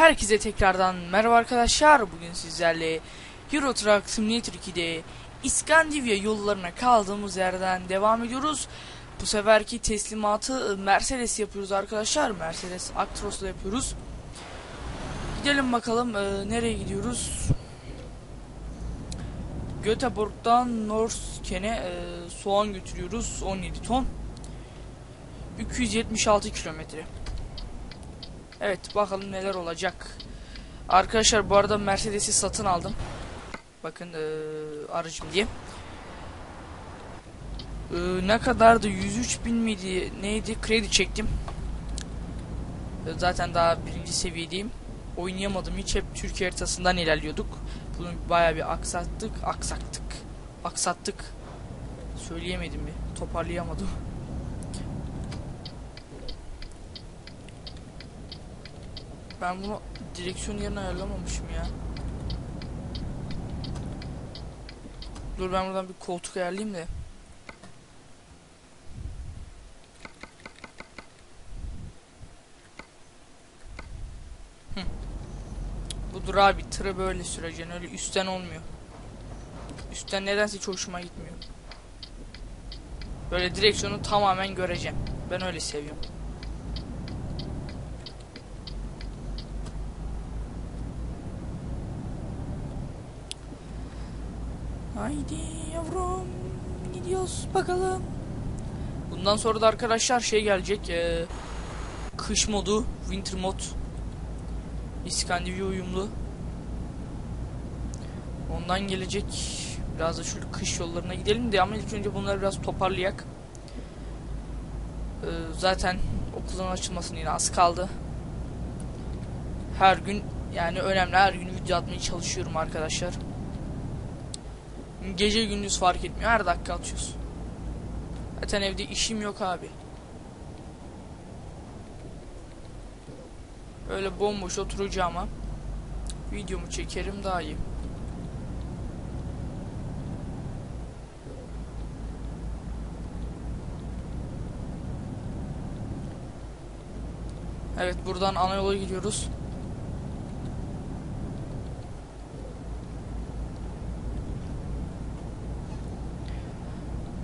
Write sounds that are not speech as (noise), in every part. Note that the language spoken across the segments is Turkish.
Herkese tekrardan merhaba arkadaşlar. Bugün sizlerle Euro Truck Simulator 2'de İskandinavya yollarına kaldığımız yerden devam ediyoruz. Bu seferki teslimatı Mercedes yapıyoruz arkadaşlar. Mercedes Actros'la yapıyoruz. Gidelim bakalım e, nereye gidiyoruz? Göteborg'dan Norsken'e e, soğan götürüyoruz. 17 ton. 276 kilometre. Evet bakalım neler olacak. Arkadaşlar bu arada Mercedes'i satın aldım. Bakın ee, aracım diye. Ee, ne kadardı 103 bin miydi neydi kredi çektim. Ee, zaten daha birinci seviyedeyim. Oynayamadım hiç hep Türkiye haritasından ilerliyorduk. Bunu baya bir aksattık aksattık. Aksattık. Söyleyemedim mi? Toparlayamadım. Ben bunu direksiyon yerine ayarlamamışım ya. Dur ben buradan bir koltuk ayarlayayım da. Hı. Budur abi tırı böyle süreceksin öyle üstten olmuyor. Üstten nedense hiç hoşuma gitmiyor. Böyle direksiyonu tamamen göreceğim. Ben öyle seviyorum. Haydi yavrum gidiyoruz bakalım. Bundan sonra da arkadaşlar şey gelecek. E, kış modu, winter mod. İskandinavya uyumlu. Ondan gelecek. Biraz da şu kış yollarına gidelim de ama ilk önce bunları biraz toparlayak. E, zaten okulun açılmasına yine az kaldı. Her gün yani önemli her gün video atmaya çalışıyorum arkadaşlar. Gece gündüz fark etmiyor. Her dakika atıyoruz. Zaten evde işim yok abi. Öyle bomboş oturacağıma videomu çekerim daha iyi. Evet buradan ana yola gidiyoruz.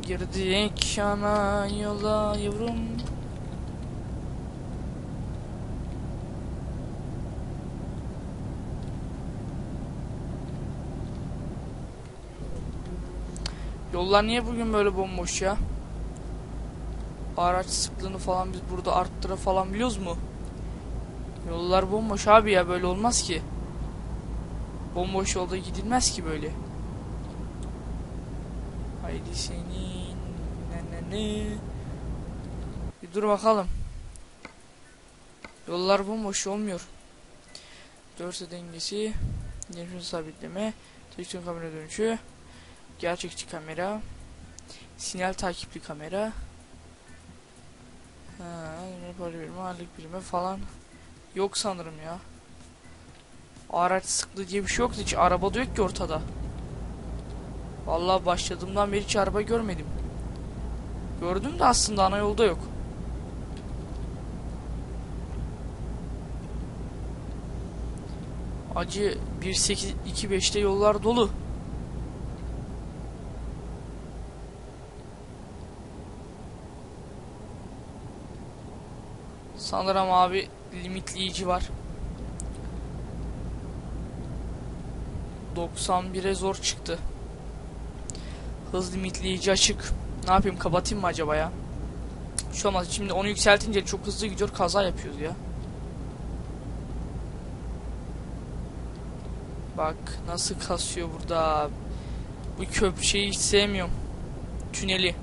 Girdik ana yola yavrum. Yollar niye bugün böyle bomboş ya? Araç sıklığını falan biz burada arttıra falan biliyoruz mu? Yollar bomboş abi ya böyle olmaz ki. Bomboş yolda gidilmez ki böyle. Haydi senin ne ne ne. Bir dur bakalım. Yollar bomboş olmuyor. Dörse dengesi, direksiyon sabitleme, direksiyon kamera dönüşü, gerçekçi kamera, sinyal takipli kamera, ha, para birimi, ağırlık birimi falan yok sanırım ya. Araç sıklığı diye bir şey yoktu hiç arabada yok ki ortada. Vallahi başladığımdan beri hiç görmedim. Gördüm de aslında ana yolda yok. Acı 1825'te yollar dolu. Sanırım abi limitleyici var. 91'e zor çıktı. Hız limitleyici açık. Ne yapayım kapatayım mı acaba ya? Şu olmaz. Şimdi onu yükseltince çok hızlı gidiyor kaza yapıyoruz ya. Bak nasıl kasıyor burada. Bu köprüyü hiç sevmiyorum. Tüneli.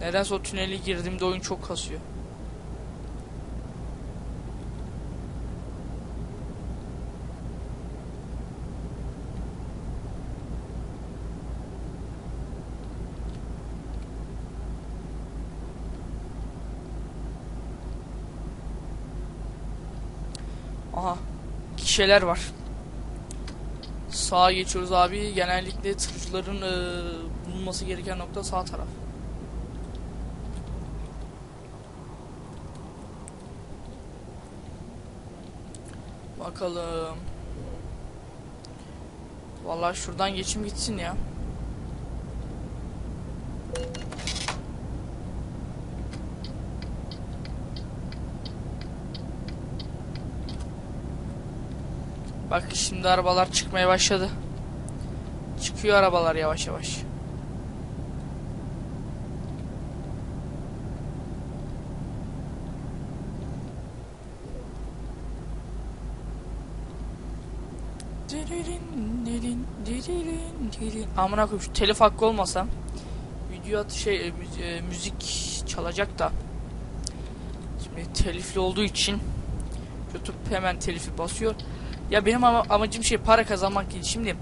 Nedense o tüneli girdiğimde oyun çok kasıyor. Kişiler var. Sağa geçiyoruz abi. Genellikle tırcıların e, bulunması gereken nokta sağ taraf. Bakalım. Vallahi şuradan geçim gitsin ya. Bak şimdi arabalar çıkmaya başladı. Çıkıyor arabalar yavaş yavaş. Amına koyayım şu telif hakkı olmasa video at şey e, e, müzik çalacak da şimdi telifli olduğu için YouTube hemen telifi basıyor. Ya benim ama amacım şey para kazanmak değil. Şimdi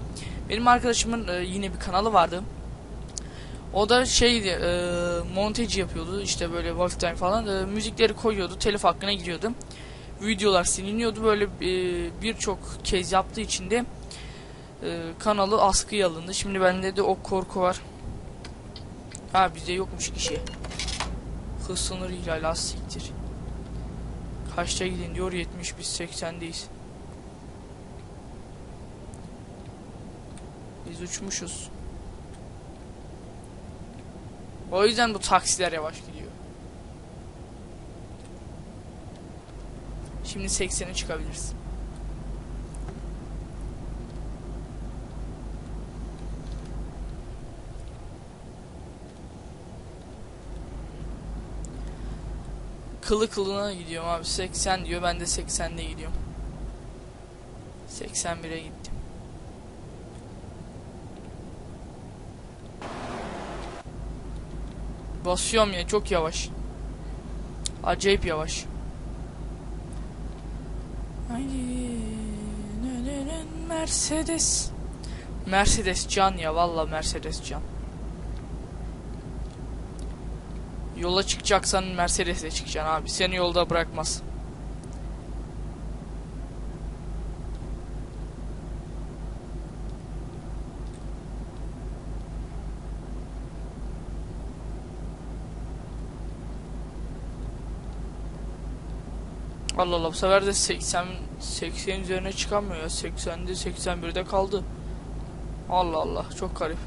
benim arkadaşımın e, yine bir kanalı vardı. O da şeydi e, montaj yapıyordu işte böyle Wolfenstein falan e, müzikleri koyuyordu telif hakkına giriyordu. Videolar siliniyordu böyle e, birçok kez yaptığı için de e, kanalı askıya alındı. Şimdi bende de o korku var. Ha bizde yokmuş işi. Hız sınırı ihlali az siktir. Kaçta gidin diyor 70 biz 80'deyiz. Biz uçmuşuz. O yüzden bu taksiler yavaş gidiyor. Şimdi 80'e çıkabiliriz. Kılı kılına gidiyorum abi. 80 diyor. Ben de 80'de gidiyorum. 81'e gittim. Basıyorum ya çok yavaş. Acayip yavaş. Mercedes. Mercedes can ya valla Mercedes can. Yola çıkacaksan Mercedes'le çıkacaksın abi. Seni yolda bırakmaz. Allah Allah bu sefer de 80 80 üzerine çıkamıyor ya. 80'de 81'de kaldı. Allah Allah çok garip.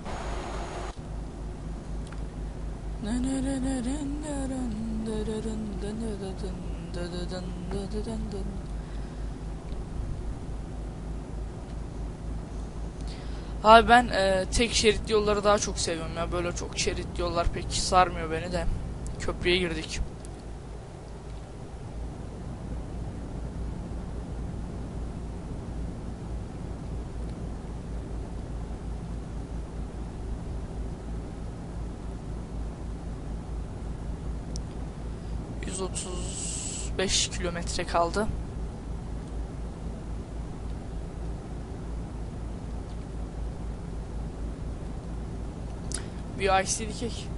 Abi ben e, tek şeritli yolları daha çok seviyorum ya. Böyle çok şeritli yollar pek sarmıyor beni de. Köprüye girdik. ...135 kilometre kaldı. Bir ice dikek.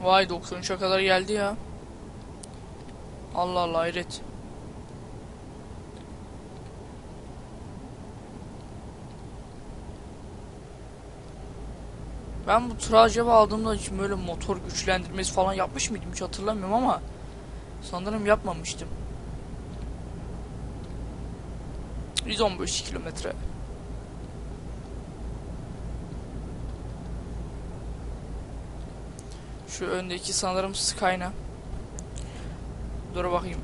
Vay 93'e kadar geldi ya. Allah Allah hayret. Ben bu acaba aldığımda hiç böyle motor güçlendirmesi falan yapmış mıydım hiç hatırlamıyorum ama sanırım yapmamıştım. 115 kilometre. Şu öndeki sanırım Skyna. Dur bakayım.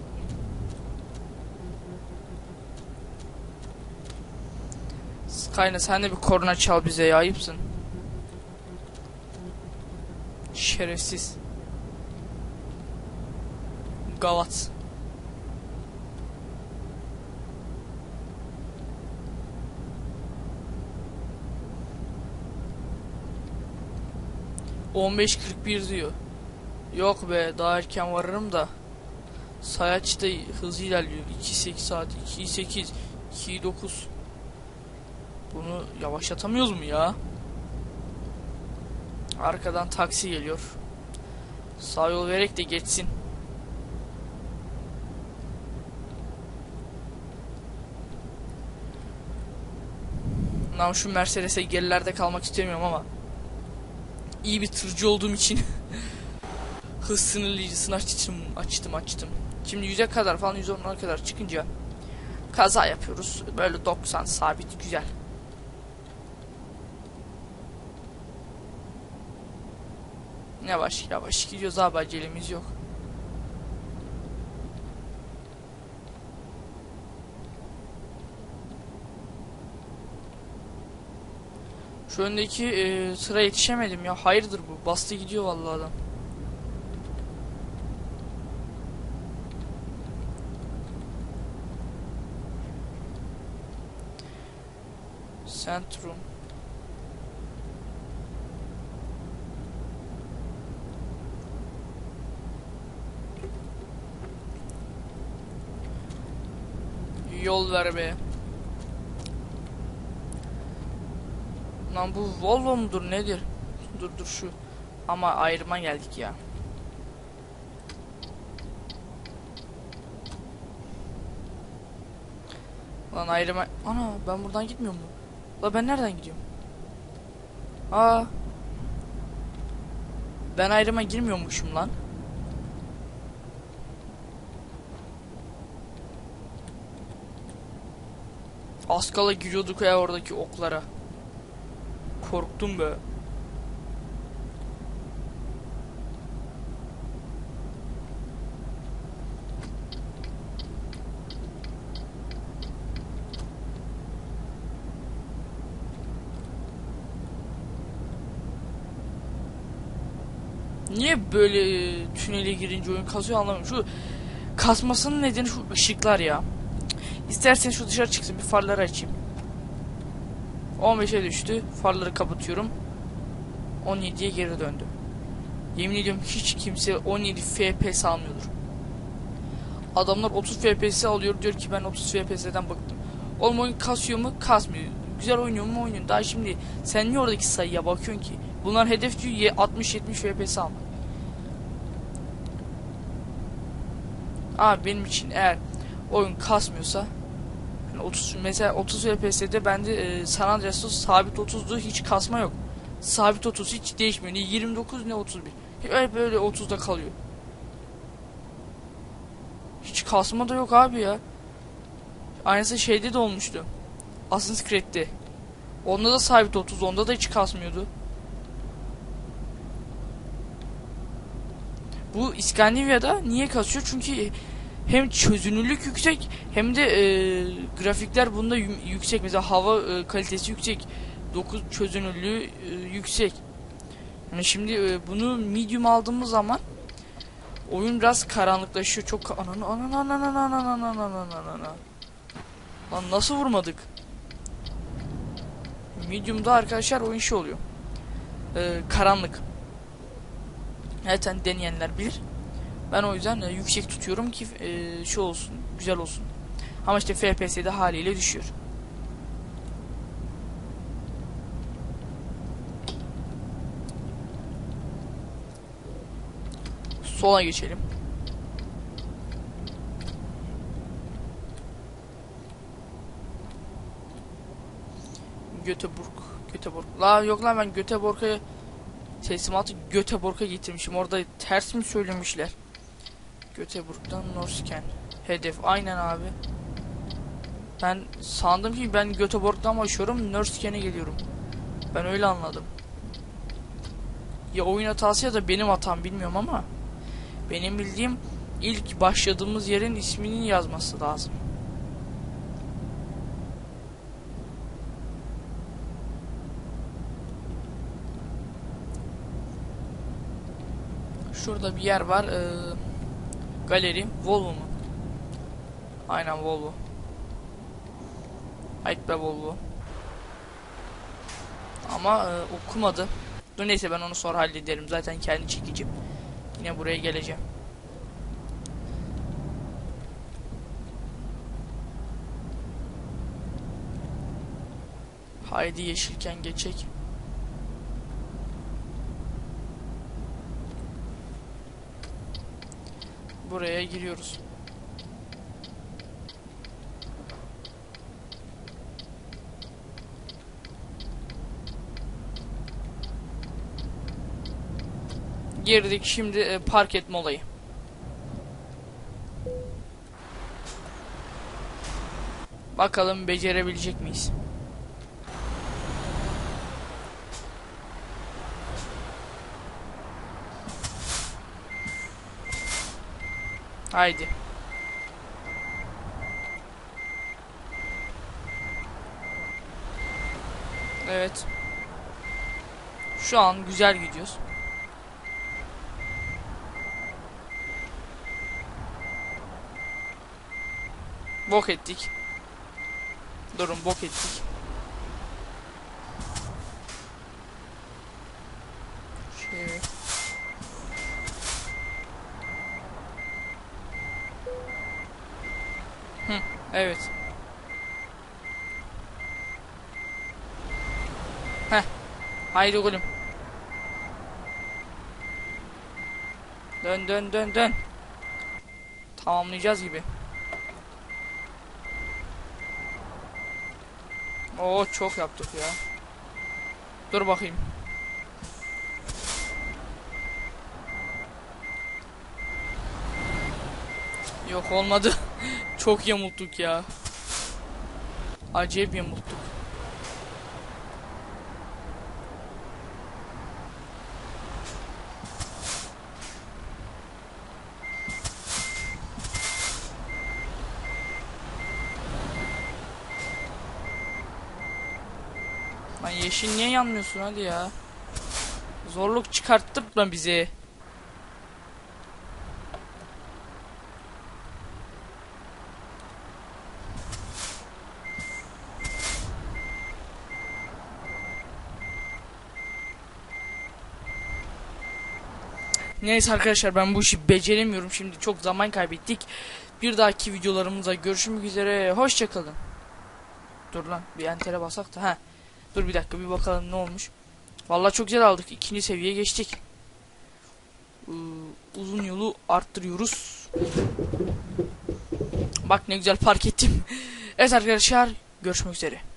Skyna sen de bir korna çal bize ya ayıpsın. Şerefsiz. Gavat. On diyor. Yok be daha erken varırım da. Sayaç da hızlı ilerliyor. 2.8 saat, 2.8, 2.9. Bunu yavaşlatamıyoruz mu ya? Arkadan taksi geliyor. Sağ yol vererek de geçsin. Lan şu Mercedes'e gerilerde kalmak istemiyorum ama iyi bir tırcı olduğum için (laughs) hız sınırlayıcısını açtım, açtım, açtım. Şimdi 100'e kadar falan 110'a kadar çıkınca kaza yapıyoruz. Böyle 90 sabit güzel. Yavaş yavaş gidiyoruz abi acelemiz yok. Şu öndeki e, sıra yetişemedim ya. Hayırdır bu? Bastı gidiyor vallahi adam. Centrum. Yol ver be. Lan bu Volvo mudur nedir? Dur dur şu. Ama ayrıma geldik ya. Lan ayrıma... Ana ben buradan gitmiyor mu? La ben nereden gidiyorum? Aa. Ben ayrıma girmiyormuşum lan. Az kala giriyorduk ya oradaki oklara. Korktum be. Niye böyle e, tünele girince oyun kasıyor anlamıyorum. Şu kasmasının nedeni şu ışıklar ya. İstersen şu dışarı çıksın bir farları açayım. 15'e düştü. Farları kapatıyorum. 17'ye geri döndü. Yemin ediyorum hiç kimse 17 FPS almıyordur. Adamlar 30 FPS alıyor diyor ki ben 30 FPS'den bıktım. Oğlum oyun kasıyor mu? Kasmıyor. Güzel oynuyor mu? Oynuyor. Daha şimdi sen niye oradaki sayıya bakıyorsun ki? Bunlar hedef diyor 60-70 FPS almak. Abi benim için eğer oyun kasmıyorsa 30 mesela 30 FPS'de bende e, San Andreas'ta sabit 30'du hiç kasma yok. Sabit 30 hiç değişmiyor. Ne 29 ne 31. Öyle böyle 30'da kalıyor. Hiç kasma da yok abi ya. Aynısı şeyde de olmuştu. Assassin's Creed'de. Onda da sabit 30, onda da hiç kasmıyordu. Bu İskandinavya'da niye kasıyor? Çünkü hem çözünürlük yüksek hem de e, grafikler bunda yüksek. Mesela hava e, kalitesi yüksek. 9 çözünürlüğü e, yüksek. Yani şimdi e, bunu medium aldığımız zaman oyun biraz karanlıklaşıyor. Çok ananı ananı ananı ananı ananı ananı ananı Lan nasıl vurmadık? Medium'da arkadaşlar oyun şey oluyor. Ee, karanlık. Zaten deneyenler bilir. Ben o yüzden e, yüksek tutuyorum ki e, şu olsun, güzel olsun. Ama işte FPS'de haliyle düşüyor. Sola geçelim. Göteborg. Göteborg. La yok lan ben Göteborg'a teslimatı Göteborg'a getirmişim. Orada ters mi söylemişler? Göteborg'dan Norsken. Hedef aynen abi. Ben sandım ki ben Göteborg'dan başlıyorum Norsken'e geliyorum. Ben öyle anladım. Ya oyun hatası ya da benim hatam bilmiyorum ama benim bildiğim ilk başladığımız yerin isminin yazması lazım. Şurada bir yer var. Ee, galeri. Volvo mu? Aynen Volvo. Ait be Volvo. Ama e, okumadı. Dur neyse ben onu sonra hallederim. Zaten kendi çekeceğim. Yine buraya geleceğim. Haydi yeşilken geçek. buraya giriyoruz. Girdik şimdi e, park etme olayı. Bakalım becerebilecek miyiz? Haydi. Evet. Şu an güzel gidiyoruz. Bok ettik. Durun bok ettik. Şey. Evet. Heh. Haydi gülüm. Dön dön dön dön. Tamamlayacağız gibi. Oo çok yaptık ya. Dur bakayım. Yok olmadı. (laughs) çok yamulttuk ya. Acayip yamulttuk. Lan yeşil niye yanmıyorsun hadi ya. Zorluk çıkarttırma bizi. Neyse arkadaşlar ben bu işi beceremiyorum şimdi çok zaman kaybettik. Bir dahaki videolarımıza görüşmek üzere hoşçakalın. Dur lan bir entere basak da ha. Dur bir dakika bir bakalım ne olmuş. Vallahi çok güzel aldık. İkinci seviyeye geçtik. Ee, uzun yolu arttırıyoruz. Bak ne güzel park ettim. (laughs) evet arkadaşlar görüşmek üzere.